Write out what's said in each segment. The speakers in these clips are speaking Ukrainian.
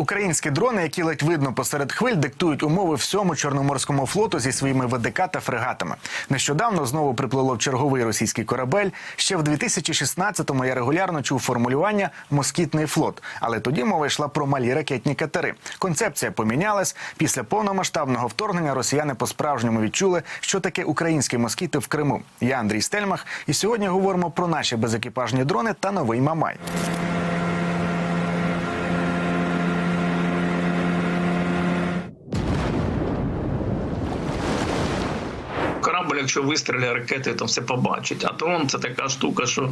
Українські дрони, які ледь видно посеред хвиль, диктують умови всьому чорноморському флоту зі своїми ВДК та фрегатами. Нещодавно знову приплило в черговий російський корабель. Ще в 2016-му я регулярно чув формулювання москітний флот, але тоді мова йшла про малі ракетні катери. Концепція помінялась. Після повномасштабного вторгнення росіяни по-справжньому відчули, що таке українські москіти в Криму. Я Андрій Стельмах, і сьогодні говоримо про наші безекіпажні дрони та новий Мамай. Якщо вистріляє ракети, то все побачить. А дрон це така штука, що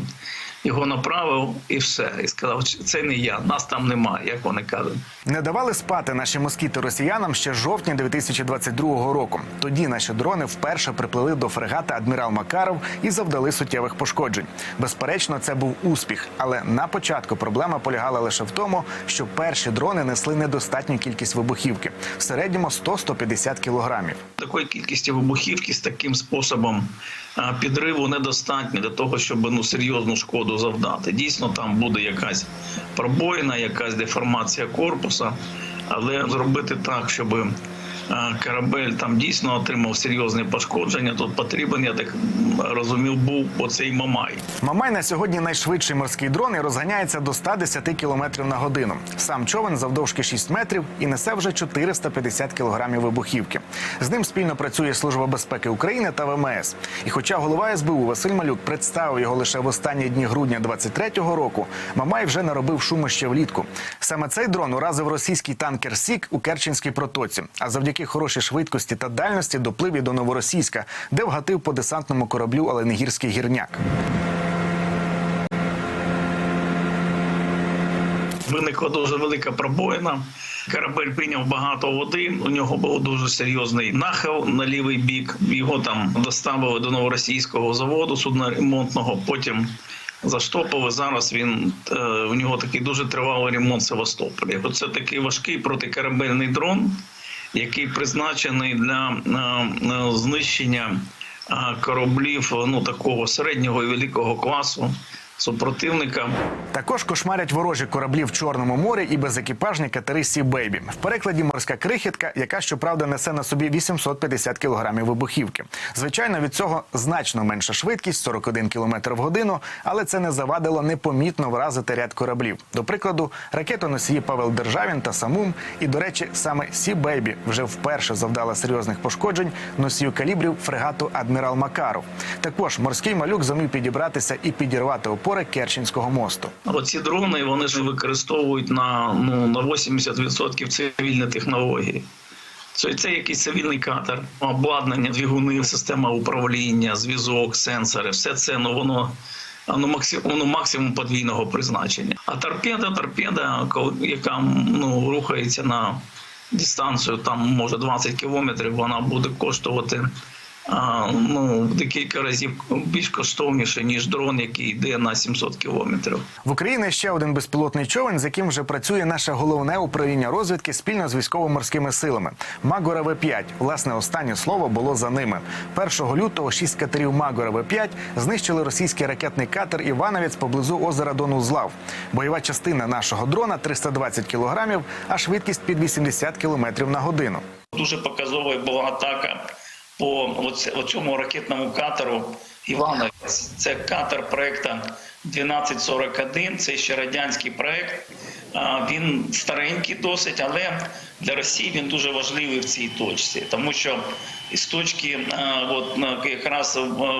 його направив і все. І сказав, це не я, нас там немає, як вони кажуть. Не давали спати наші москіти росіянам ще жовтня 2022 року. Тоді наші дрони вперше приплили до фрегата Адмірал Макаров і завдали суттєвих пошкоджень. Безперечно, це був успіх, але на початку проблема полягала лише в тому, що перші дрони несли недостатню кількість вибухівки в середньому 100-150 кілограмів. Такої кількості вибухівки з таким способом а, підриву недостатньо для того, щоб ну серйозну шкоду завдати. Дійсно, там буде якась пробоїна, якась деформація корпуса, але зробити так, щоб корабель там дійсно отримав серйозне пошкодження. Тут потрібен, я так розумів, був оцей мамай. Мамай на сьогодні найшвидший морський дрон і розганяється до 110 км на годину. Сам човен завдовжки 6 метрів і несе вже 450 кілограмів вибухівки. З ним спільно працює Служба безпеки України та ВМС. І хоча голова СБУ Василь Малюк представив його лише в останні дні грудня 23-го року, Мамай вже наробив шуму ще влітку. Саме цей дрон уразив російський танкер Сік у Керченській протоці. А завдяки хорошій швидкості та дальності доплив і до Новоросійська, де вгатив по десантному кораблю Оленегірський гірняк. Виникла дуже велика пробоїна. Корабель прийняв багато води. У нього був дуже серйозний нахил на лівий бік. Його там доставили до новоросійського заводу судноремонтного. Потім заштопили. Зараз він е, у нього такий дуже тривалий ремонт в Севастополі. Це такий важкий протикорабельний дрон, який призначений для е, е, знищення е, кораблів ну такого середнього і великого класу супротивника. Також кошмарять ворожі кораблі в Чорному морі і безекіпажні катери Сі Бейбі. В перекладі морська крихітка, яка щоправда несе на собі 850 кілограмів вибухівки. Звичайно, від цього значно менша швидкість 41 км в годину, але це не завадило непомітно вразити ряд кораблів. До прикладу, ракетоносії Павел Державін та Самум. І, до речі, саме Сі Бейбі вже вперше завдала серйозних пошкоджень носію калібрів фрегату Адмірал Макаров. Також морський малюк зумів підібратися і підірвати опори Керченського мосту. Оці дрони вони ж використовують на ну на 80% цивільні технології. Це, це якийсь цивільний катер, обладнання, двигуни, система управління, зв'язок, сенсори. Все це ну воно. Ну, максимум, ну, максимум подвійного призначення. А торпеда, торпеда, яка ну, рухається на дистанцію, там може 20 кілометрів, вона буде коштувати а, ну, декілька разів більш коштовніше, ніж дрон, який йде на 700 кілометрів. В Україні ще один безпілотний човен, з яким вже працює наше головне управління розвідки спільно з військово-морськими силами. Магора В-5. Власне, останнє слово було за ними. 1 лютого шість катерів Магора В-5 знищили російський ракетний катер Івановець поблизу озера Донузлав. Бойова частина нашого дрона 320 кілограмів, а швидкість під 80 кілометрів на годину. Дуже показовою була атака по цьому ракетному катеру Івановець. Це катер проекту 1241, це ще радянський проект. Він старенький досить, але для Росії він дуже важливий в цій точці, тому що із точки якраз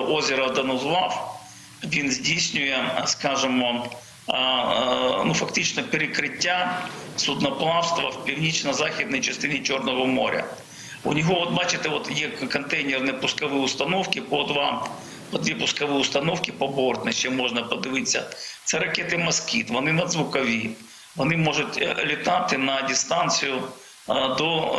озера Донузлав він здійснює, скажімо, ну фактично перекриття судноплавства в північно-західній частині Чорного моря. У нього, от бачите, от є контейнерні пускові установки по два, по дві пускові установки по бортне, ще можна подивитися. Це ракети Москіт, вони надзвукові. Вони можуть літати на дистанцію до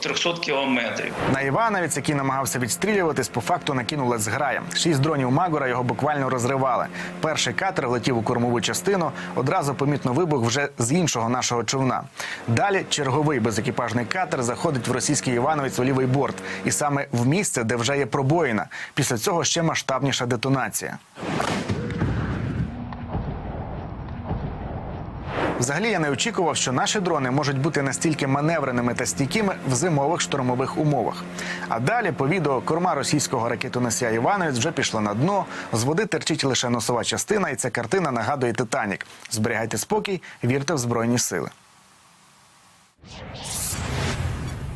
300 кілометрів. На Івановець, який намагався відстрілюватись, по факту накинули зграя. Шість дронів Магора його буквально розривали. Перший катер влетів у кормову частину. Одразу помітно вибух вже з іншого нашого човна. Далі черговий безекіпажний катер заходить в російський Івановець у лівий борт, і саме в місце, де вже є пробоїна. Після цього ще масштабніша детонація. Взагалі я не очікував, що наші дрони можуть бути настільки маневреними та стійкими в зимових штурмових умовах. А далі по відео корма російського ракетоносія Івановець вже пішла на дно. З води терчить лише носова частина, і ця картина нагадує Титанік. Зберігайте спокій, вірте в збройні сили.